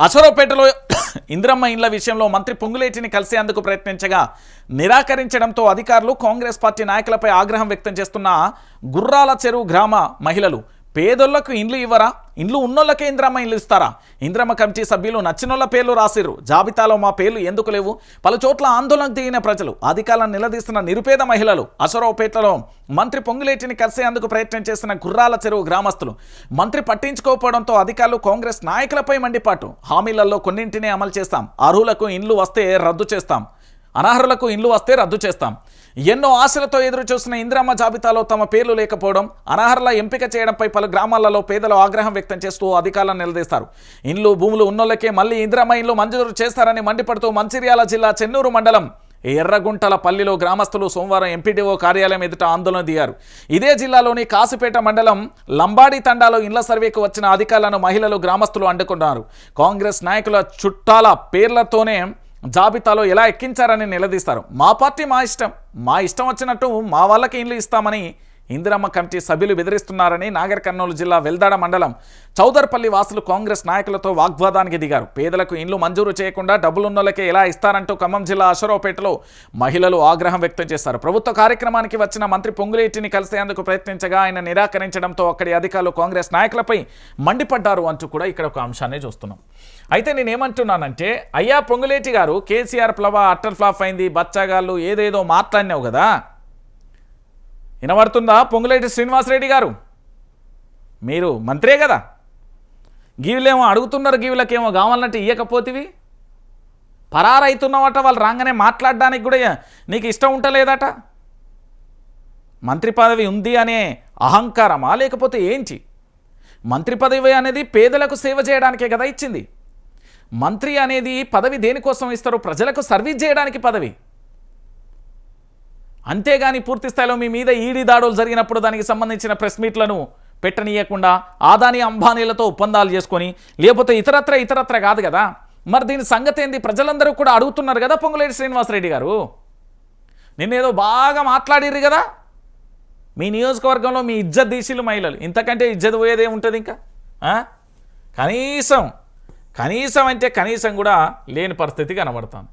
అసరోపేటలో ఇంద్రమ్మ ఇండ్ల విషయంలో మంత్రి పొంగులేటిని కలిసేందుకు ప్రయత్నించగా నిరాకరించడంతో అధికారులు కాంగ్రెస్ పార్టీ నాయకులపై ఆగ్రహం వ్యక్తం చేస్తున్న గుర్రాల చెరువు గ్రామ మహిళలు పేదోళ్ళకు ఇండ్లు ఇవ్వరా? ఇండ్లు ఉన్నోళ్ళకే ఇంద్రమ్మ ఇండ్లు ఇస్తారా? ఇంద్రమ్మ కమిటీ సభ్యులు నచ్చినోళ్ళ పేర్లు రాసిర్రు. జాబితాలో మా పేర్లు ఎందుకు లేవు? పలు చోట్ల ఆందోళనకు దిగిన ప్రజలు అధికారులను నిలదీస్తున్న నిరుపేద మహిళలు అసరావుపేటలో మంత్రి పొంగులేటిని కలిసేందుకు ప్రయత్నం చేసిన గుర్రాల చెరువు గ్రామస్తులు మంత్రి పట్టించుకోకపోవడంతో అధికారులు కాంగ్రెస్ నాయకులపై మండిపాటు. హామీలలో కొన్నింటినే అమలు చేస్తాం. అర్హులకు ఇండ్లు వస్తే రద్దు చేస్తాం. అనర్హులకు ఇండ్లు వస్తే రద్దు చేస్తాం. ఎన్నో ఆశలతో ఎదురు చూసిన ఇందిరమ్మ జాబితాలో తమ పేర్లు లేకపోవడం అనర్హల ఎంపిక చేయడంపై పలు గ్రామాలలో పేదలు ఆగ్రహం వ్యక్తం చేస్తూ అధికారులను నిలదీస్తారు. ఇండ్లు భూములు ఉన్నోళ్ళకే మళ్ళీ ఇందిరమ్మ ఇండ్లు మంజూరు చేస్తారని మండిపడుతూ మంచిర్యాల జిల్లా చెన్నూరు మండలం ఎర్రగుంటల పల్లిలో గ్రామస్తులు సోమవారం ఎంపీడీఓ కార్యాలయం ఎదుట ఆందోళన దిగారు. ఇదే జిల్లాలోని కాసిపేట మండలం లంబాడి తండాలో ఇండ్ల సర్వేకు వచ్చిన అధికారులను మహిళలు గ్రామస్తులు అడ్డుకున్నారు కాంగ్రెస్ నాయకుల చుట్టాల పేర్లతోనే జాబితాలో ఎలా ఎక్కించారని నిలదీస్తారు. మా పార్టీ మా ఇష్టం. మా ఇష్టం వచ్చినట్టు మా వాళ్ళకి ఇండ్లు ఇస్తామని ఇందిరమ్మ కమిటీ సభ్యులు బెదిరిస్తున్నారని నాగర్ కర్నూలు జిల్లా వెల్దాడ మండలం చౌదర్పల్లి వాసులు కాంగ్రెస్ నాయకులతో వాగ్వాదానికి దిగారు. పేదలకు ఇండ్లు మంజూరు చేయకుండా డబ్బులున్నోళ్ళకే ఎలా ఇస్తారంటూ ఖమ్మం జిల్లా అశరావుపేటలో మహిళలు ఆగ్రహం వ్యక్తం చేశారు. ప్రభుత్వ కార్యక్రమానికి వచ్చిన మంత్రి పొంగులేటిని కలిసేందుకు ప్రయత్నించగా ఆయన నిరాకరించడంతో అక్కడి అధికారులు కాంగ్రెస్ నాయకులపై మండిపడ్డారు అంటూ కూడా ఇక్కడ ఒక అంశాన్ని చూస్తున్నాం. అయితే నేనేమంటున్నానంటే అయ్యా పొంగులేటి గారు కేసీఆర్ ప్లవ అట్టర్ ఫ్లాప్ అయింది బచ్చాగాళ్ళు ఏదేదో మాట్లాడినావు కదా. వినబడుతుందా? పొంగులేటి శ్రీనివాసరెడ్డి గారు? మీరు మంత్రే కదా. గీవులేమో అడుగుతున్నారు గీవులకేమో కావాలంటే ఇయ్యకపోతివి. పరారైతున్నావట వాళ్ళు రాగానే మాట్లాడడానికి కూడా నీకు ఇష్టం ఉంటలేదట. మంత్రి పదవి ఉంది అనే అహంకారమా? లేకపోతే ఏంటి? మంత్రి పదవి అనేది పేదలకు సేవ చేయడానికే కదా ఇచ్చింది. మంత్రి అనేది పదవి దేనికోసం ఇస్తారు? ప్రజలకు సర్వీస్ చేయడానికి పదవి. అంతేగాని పూర్తి స్థాయిలో మీ మీద ఈడీ దాడులు జరిగినప్పుడు దానికి సంబంధించిన ప్రెస్ మీట్లను పెట్టనీయకుండా ఆదాని అంబానీలతో ఒప్పందాలు చేసుకొని లేకపోతే ఇతరత్ర ఇతరత్ర కాదు కదా. మరి దీని సంగతి ఏంది? ప్రజలందరూ కూడా అడుగుతున్నారు కదా పొంగులేటి శ్రీనివాసరెడ్డి గారు. నిన్నేదో బాగా మాట్లాడిర్రు కదా. మీ నియోజకవర్గంలో మీ ఇజ్జత్ దీశీలు మహిళలు. ఇంతకంటే ఇజ్జత్ పోయేదే ఉంటుంది ఇంకా? కనీసం కనీసం అంటే కనీసం కూడా లేని పరిస్థితి కనబడుతుంది.